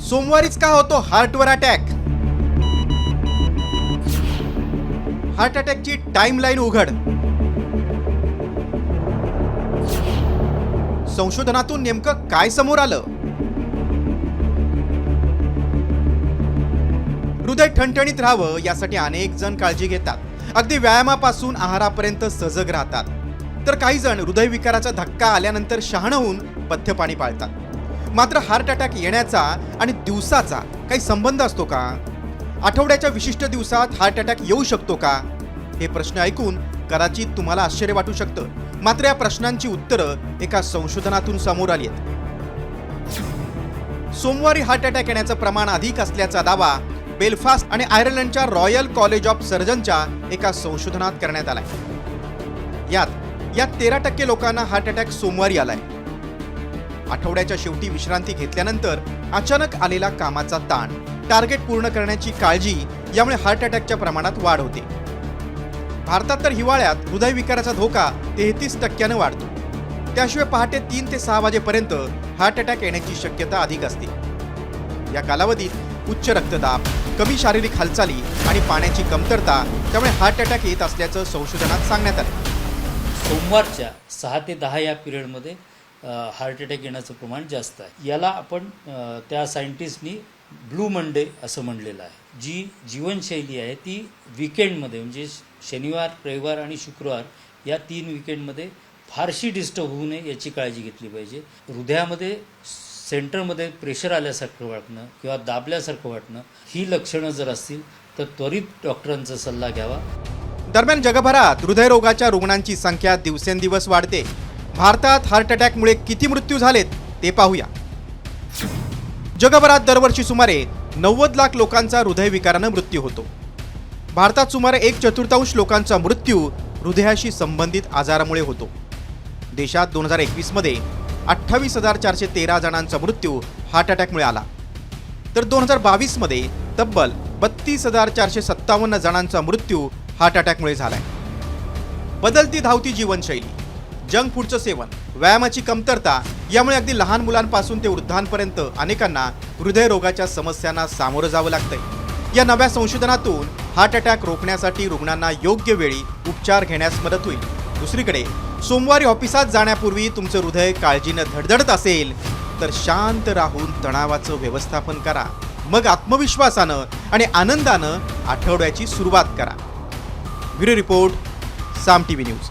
सोमवारीच का होतो हार्टवर अटॅक? हार्ट अटॅकची टाइम लाईन उघड. संशोधनातून नेमकं काय समोर आलं? हृदय ठणठणीत राहावं यासाठी अनेक जण काळजी घेतात. अगदी व्यायामापासून आहारापर्यंत सजग राहतात. तर काही जण हृदयविकाराचा धक्का आल्यानंतर शहाणं होऊन पाळतात. मात्र हार्ट अटॅक येण्याचा आणि दिवसाचा काही संबंध असतो का? आठवड्याच्या विशिष्ट दिवसात हार्ट अटॅक येऊ शकतो का? हे प्रश्न ऐकून कदाचित तुम्हाला आश्चर्य वाटू शकतं. मात्र या प्रश्नांची उत्तरं एका संशोधनातून समोर आली आहेत. सोमवारी हार्ट अटॅक येण्याचं प्रमाण अधिक असल्याचा दावा बेलफास्ट आणि आयर्लंडच्या रॉयल कॉलेज ऑफ सर्जनच्या एका संशोधनात करण्यात आलाय. यात या तेरा टक्के लोकांना हार्ट अटॅक सोमवारी आलाय. आठवड्याच्या शेवटी विश्रांती घेतल्यानंतर अचानक आलेला कामाचा ताण टार्गेट पूर्ण करण्याची काळजी यामुळे हार्ट अटॅकच्या प्रमाणात वाढ होते. भारतात तर हिवाळ्यात हृदयविकाराचा धोका तेहतीस टक्क्यानं वाढतो. त्याशिवाय पहाटे तीन ते सहा वाजेपर्यंत हार्ट अटॅक येण्याची शक्यता अधिक असते. या कालावधीत उच्च रक्तदाब कमी शारीरिक हालचाली आणि पाण्याची कमतरता त्यामुळे हार्ट अटॅक येत असल्याचं संशोधनात सांगण्यात आलं. सोमवारच्या सहा ते दहा या पिरियडमध्ये हार्ट अटॅक येण्याचं प्रमाण जास्त आहे. याला आपण त्या सायंटिस्टनी ब्लू मंडे असं म्हणलेलं आहे. जी जीवनशैली आहे ती विकेंडमध्ये म्हणजे शनिवार रविवार आणि शुक्रवार या तीन विकेंडमध्ये फारशी डिस्टर्ब होऊ नये याची काळजी घेतली पाहिजे. हृदयामध्ये सेंटरमध्ये प्रेशर आल्यासारखं वाटणं किंवा दाबल्यासारखं वाटणं ही लक्षणं जर असतील तर त्वरित डॉक्टरांचा सल्ला घ्यावा. दरम्यान जगभरात हृदयरोगाच्या रुग्णांची संख्या दिवसेंदिवस वाढते. भारतात हार्ट अटॅकमुळे किती मृत्यू झालेत ते पाहूया. जगभरात दरवर्षी सुमारे नव्वद लाख लोकांचा हृदयविकारानं मृत्यू होतो. भारतात सुमारे एक चतुर्थांश लोकांचा मृत्यू हृदयाशी संबंधित आजारामुळे होतो. देशात दोन हजार एकवीसमध्ये अठ्ठावीस हजार चारशे तेरा जणांचा मृत्यू हार्ट अटॅकमुळे आला. तर दोन हजार बावीसमध्ये तब्बल बत्तीस हजार चारशे सत्तावन्न जणांचा मृत्यू हार्ट अटॅकमुळे झालाय. बदलती धावती जीवनशैली. जंक फूडचं सेवन व्यायामाची कमतरता यामुळे अगदी लहान मुलांपासून ते वृद्धांपर्यंत अनेकांना हृदयरोगाच्या समस्यांना सामोरं जावं लागतंय. या नव्या संशोधनातून हार्ट अटॅक रोखण्यासाठी रुग्णांना योग्य वेळी उपचार घेण्यास मदत होईल. दुसरीकडे सोमवारी ऑफिसात जाण्यापूर्वी तुमचं हृदय काळजीनं धडधडत असेल तर शांत राहून तणावाचं व्यवस्थापन करा. मग आत्मविश्वासानं आणि आनंदानं आठवड्याची सुरुवात करा. Bureau report Saam T V news.